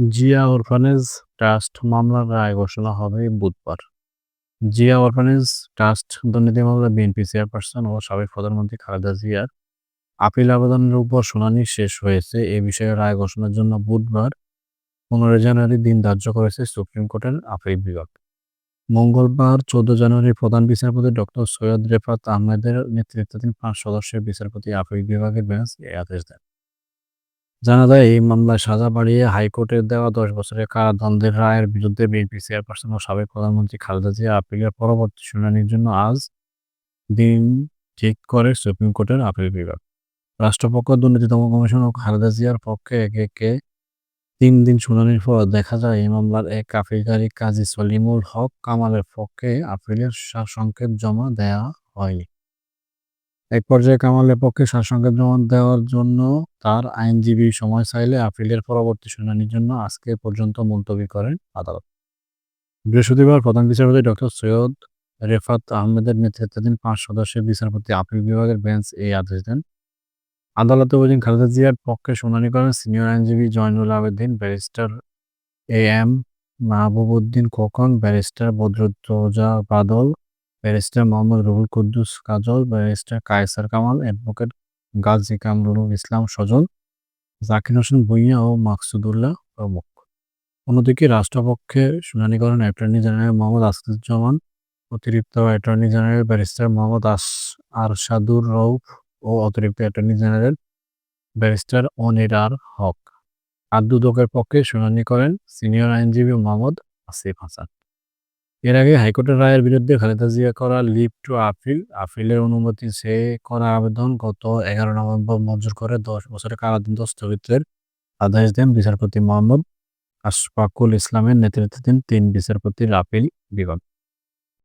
Zia orphanage trust মামলার রায় ঘোষণা হবে বুধবার। জিয়া অরফানেজ ট্রাস্ট দুর্নীতি মামলায় বিএনপি চেয়ারপারসন ও সাবেক প্রধানমন্ত্রী খালেদা জিয়ার আপিল আবেদনের উপর শুনানি শেষ হয়েছে। এ বিষয়ে রায় ঘোষণার জন্য বুধবার পনেরোই জানুয়ারি দিন ধার্য করেছে সুপ্রিম কোর্টের আপিল বিভাগ। মঙ্গলবার চোদ্দ জানুয়ারি প্রধান বিচারপতি ডক্টর সৈয়দ রেফাত আহমেদের নেতৃত্বাধীন পাঁচ সদস্যের বিচারপতি আপিল বিভাগের বেঞ্চ এই আদেশ দেন। জানা যায় এই মামলায় সাজা বাড়িয়ে হাইকোর্টের দেওয়া দশ বছরের কারাদণ্ডের রায়ের বিরুদ্ধে বিএনপি চেয়ারপারসন ও সাবেক প্রধানমন্ত্রী খালেদা জিয়া আপিলের পরবর্তী শুনানির জন্য আজ দিন ঠিক করে সুপ্রিম কোর্টের আপিল বিভাগ। রাষ্ট্রপক্ষ দুর্নীতি দমন কমিশন ও খালেদা জিয়ার পক্ষে একে একে তিন দিন শুনানির পর দেখা যায় এই মামলার এক আপিলকারী কাজী সলিমুল হক কামালের পক্ষে আপিলের সংকেত জমা দেয়া হয়নি। এক পর্যায়ে কামালের পক্ষে সারসংক্ষেপ জমা দেওয়ার জন্য তার আইনজীবী সময় চাইলে আপিলের পরবর্তী শুনানির জন্য আজকে পর্যন্ত মুলতবি করেন আদালত। বৃহস্পতিবার প্রধান বিচারপতি ডক্টর সৈয়দ রেফাত আহমেদের নেতৃত্বাধীন পাঁচ সদস্যের বিচারপতি আপিল বিভাগের বেঞ্চ এই আদেশ দেন। আদালতে ওই দিন খালেদা জিয়ার পক্ষে শুনানি করেন সিনিয়র আইনজীবী Zainul Abedin, barrister A M Mahbubuddin Khokon, barrister Badruddoza Badal barrister Mohammad Ruhul Quddus Kajal, barrister Kaiser Kamal, advocate Gazi Kamrul Islam Sajal, Zakir Hossain Bhuiyan ও মাকসুদুল্লাহ প্রমুখ। অন্যদিকে রাষ্ট্রপক্ষে শুনানি করেন অ্যাটর্নি জেনারেল মোহাম্মদ আসদুজ্জামান, অতিরিক্ত attorney general barrister Mohammad As, Arshadur Rauf ও অতিরিক্ত attorney general barrister Anirar Haque. আর দুদকের পক্ষে শুনানি করেন সিনিয়র আইনজীবী মোহাম্মদ আসিফ হাসান। এর আগে হাইকোর্টের রায়ের বিরুদ্ধে খালেদা জিয়া করা লিভ টু আপিল, আপিলের অনুমতি সে করা আবেদন গত এগারো নভেম্বর মঞ্জুর করে দশ বছরের কারাদণ্ড স্থগিতের আদেশ দেন বিচারপতি মোহাম্মদ আশফাকুল ইসলামের নেতৃত্বাধীন তিন বিচারপতির আপিল বিভাগ।